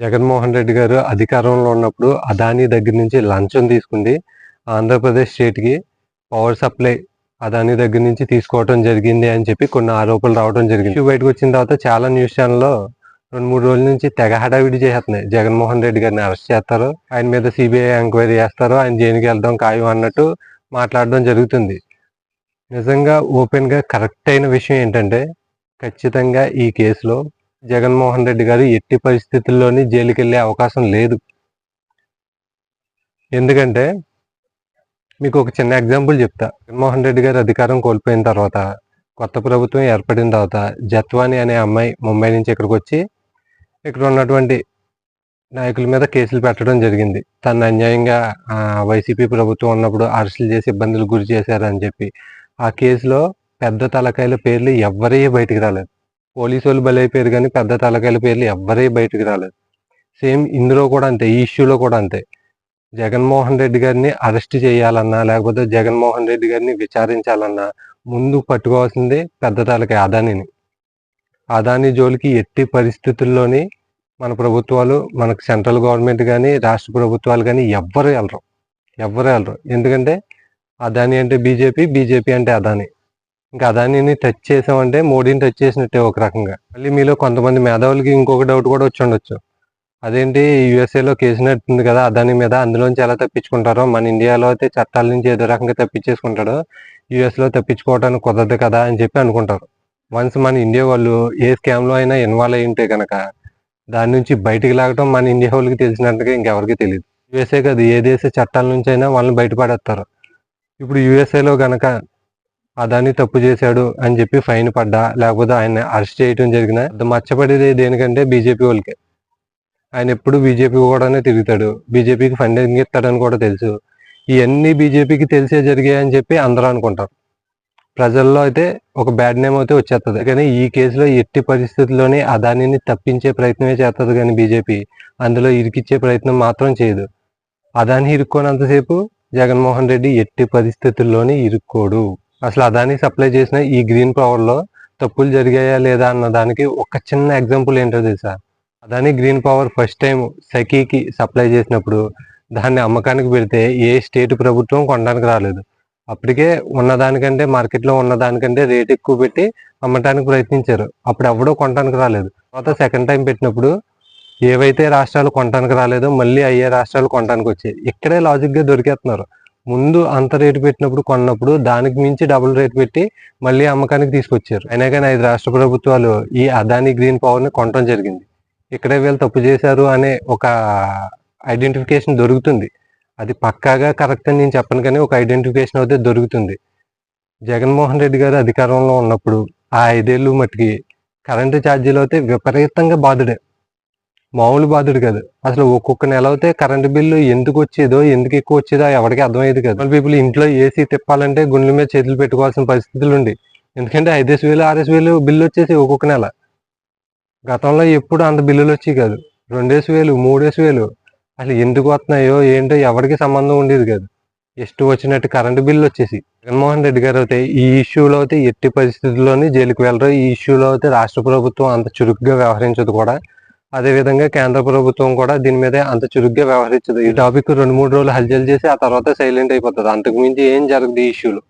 జగన్మోహన్ రెడ్డి గారు అధికారంలో ఉన్నప్పుడు అదానీ దగ్గర నుంచి లంచం తీసుకుంది. ఆంధ్రప్రదేశ్ స్టేట్కి పవర్ సప్లై అదానీ దగ్గర నుంచి తీసుకోవడం జరిగింది అని చెప్పి కొన్ని ఆరోపణలు రావడం జరిగింది. ఇష్యూ బయటకు వచ్చిన తర్వాత చాలా న్యూస్ ఛానల్లో రెండు మూడు రోజుల నుంచి తెగ హడావిడి చేస్తున్నాయి. జగన్మోహన్ రెడ్డి గారిని అరెస్ట్ చేస్తారు. ఆయన మీద సిబిఐ ఎంక్వైరీ చేస్తారు. ఆయన జైలుకి వెళ్దాం ఖాయం అన్నట్టు మాట్లాడడం జరుగుతుంది. నిజంగా ఓపెన్గా కరెక్ట్ అయిన విషయం ఏంటంటే ఖచ్చితంగా ఈ కేసులో జగన్మోహన్ రెడ్డి గారు ఎట్టి పరిస్థితుల్లోని జైలుకి వెళ్ళే అవకాశం లేదు. ఎందుకంటే మీకు ఒక చిన్న ఎగ్జాంపుల్ చెప్తా. జగన్మోహన్ రెడ్డి గారు అధికారం కోల్పోయిన తర్వాత కొత్త ప్రభుత్వం ఏర్పడిన తర్వాత జత్వాని అనే అమ్మాయి ముంబై నుంచి ఇక్కడికి వచ్చి ఇక్కడ ఉన్నటువంటి నాయకుల మీద కేసులు పెట్టడం జరిగింది. తను అన్యాయంగా వైసీపీ ప్రభుత్వం ఉన్నప్పుడు అరెస్టులు చేసి ఇబ్బందులు గురి చేశారని చెప్పి ఆ కేసులో పెద్ద తలకాయల పేర్లు ఎవ్వరే బయటికి రాలేదు. పోలీసు వాళ్ళు బలైపోయారు కానీ పెద్ద తలకాయల పేర్లు ఎవ్వరే బయటకు రాలేదు. సేమ్ ఇందులో కూడా అంతే ఈ ఇష్యూలో కూడా అంతే. జగన్మోహన్ రెడ్డి గారిని అరెస్ట్ చేయాలన్నా లేకపోతే జగన్మోహన్ రెడ్డి గారిని విచారించాలన్నా ముందు పట్టుకోవాల్సింది పెద్ద తలకాయ అదానిని. అదాని జోలికి ఎట్టి పరిస్థితుల్లోని మన ప్రభుత్వాలు మనకు సెంట్రల్ గవర్నమెంట్ కానీ రాష్ట్ర ప్రభుత్వాలు కానీ ఎవ్వరు వెళ్ళరు. ఎవ్వరు వెళ్ళరు. ఎందుకంటే అదాని అంటే బీజేపీ బీజేపీ అంటే అదాని. ఇంకా అదానిని టచ్ చేసామంటే మోడీని టచ్ చేసినట్టే ఒక రకంగా. మళ్ళీ మీలో కొంతమంది మేధావులకి ఇంకొక డౌట్ కూడా వచ్చి ఉండొచ్చు. అదేంటి యుఎస్ఏలో కేసు నడుతుంది కదా అదాని మీద అందులోంచి ఎలా తప్పించుకుంటారో మన ఇండియాలో అయితే చట్టాల నుంచి ఏదో రకంగా తప్పించేసుకుంటాడో యుఎస్లో తప్పించుకోవడానికి కుదరదు కదా అని చెప్పి అనుకుంటారు. వన్స్ మన ఇండియా వాళ్ళు ఏ స్కామ్లో అయినా ఇన్వాల్వ్ అయి ఉంటే కనుక దాని నుంచి బయటికి లాగటం మన ఇండియా వాళ్ళకి తెలిసినట్టుగా ఇంకెవరికి తెలియదు యుఎస్ఏ కాదు ఏ దేశ చట్టాల నుంచి అయినా వాళ్ళని బయటపడేస్తారు. ఇప్పుడు యుఎస్ఏలో కనుక గనక అదాని తప్పు చేశాడు అని చెప్పి ఫైన్ పడ్డా లేకపోతే ఆయన అరెస్ట్ చేయడం జరిగిన మచ్చపడేది దేనికంటే బీజేపీ వాళ్ళకి. ఆయన ఎప్పుడు బీజేపీ కూడానే తిరుగుతాడు. బీజేపీకి ఫండింగ్ ఇస్తాడని కూడా తెలుసు. ఇవన్నీ బీజేపీకి తెలిసే జరిగాయని చెప్పి అందరూ అనుకుంటారు. ప్రజల్లో అయితే ఒక బ్యాడ్ నేమ్ అయితే వచ్చేస్తుంది కానీ ఈ కేసులో ఎట్టి పరిస్థితుల్లోనే అదానిని తప్పించే ప్రయత్నమే చేస్తుంది కానీ బీజేపీ. అందులో ఇరికిచ్చే ప్రయత్నం మాత్రం చేయదు. అదాని ఇరుక్కోనంతసేపు జగన్మోహన్ రెడ్డి ఎట్టి పరిస్థితుల్లోనే ఇరుక్కోడు. అసలు అదానికి సప్లై చేసిన ఈ గ్రీన్ పవర్లో తప్పులు జరిగాయా లేదా అన్న దానికి ఒక చిన్న ఎగ్జాంపుల్ ఏంటో తెలుసా? Adani green power first time సఖీకి supply చేసినప్పుడు దాన్ని అమ్మకానికి పెడితే ఏ స్టేట్ ప్రభుత్వం కొనడానికి రాలేదు. అప్పటికే ఉన్నదానికంటే మార్కెట్లో ఉన్నదానికంటే రేట్ ఎక్కువ పెట్టి అమ్మటానికి ప్రయత్నించారు. అప్పుడు ఎవడో కొనడానికి రాలేదు. తర్వాత సెకండ్ టైం పెట్టినప్పుడు ఏవైతే రాష్ట్రాలు కొనడానికి రాలేదో మళ్ళీ అయ్యే రాష్ట్రాలు కొనడానికి వచ్చాయి. ఇక్కడే లాజిక్గా దొరికేస్తున్నారు. ముందు అంత రేటు పెట్టినప్పుడు కొన్నప్పుడు దానికి మించి డబుల్ రేట్ పెట్టి మళ్ళీ అమ్మకానికి తీసుకొచ్చారు. అయినా కానీ ఐదు రాష్ట్ర ప్రభుత్వాలు ఈ అదాని గ్రీన్ పవర్ని కొనడం జరిగింది. ఇక్కడే వీళ్ళు తప్పు చేశారు అనే ఒక ఐడెంటిఫికేషన్ దొరుకుతుంది. అది పక్కాగా కరెక్ట్ అని నేను చెప్పను కానీ ఒక ఐడెంటిఫికేషన్ అయితే దొరుకుతుంది. జగన్మోహన్ రెడ్డి గారు అధికారంలో ఉన్నప్పుడు ఆ ఐదేళ్ళు మట్టుకి కరెంటు ఛార్జీలు అయితే విపరీతంగా బాధుడే మామూలు బాధుడు కాదు. అసలు ఒక్కొక్క నెల అయితే కరెంట్ బిల్లు ఎందుకు వచ్చేదో ఎందుకు ఎక్కువ వచ్చేదో ఎవరికి అర్థమయ్యేది కాదు. పీపుల్ ఇంట్లో ఏసీ తిప్పాలంటే గుండెల మీద చేతులు పెట్టుకోవాల్సిన పరిస్థితులు ఉండి. ఎందుకంటే ఐదేసి వేలు ఆరేసి వేలు బిల్లు వచ్చేసి ఒక్కొక్క నెల. గతంలో ఎప్పుడు అంత బిల్లులు వచ్చేవి కాదు. రెండేసి వేలు మూడేసి వేలు అసలు ఎందుకు వస్తున్నాయో ఏంటో ఎవరికి సంబంధం ఉండేది కాదు. ఎస్ట్ వచ్చినట్టు కరెంటు బిల్లు వచ్చేసి. జగన్మోహన్ రెడ్డి గారు అయితే ఈ ఇష్యూలో అయితే ఎట్టి పరిస్థితుల్లోనే జైలుకు వెళ్ళరు. ఈ ఇష్యూలో అయితే రాష్ట్ర ప్రభుత్వం అంత చురుకుగా వ్యవహరించదు కూడా. అదే విధంగా కేంద్ర ప్రభుత్వం కూడా దీని మీద అంత చురుగ్గా వ్యవహరించదు. ఈ టాపిక్ రెండు మూడు రోజులు హల్చల్ చేసి ఆ తర్వాత సైలెంట్ అయిపోతుంది. అంతకుమించి ఏం జరగదు ఈ ఇష్యూలు.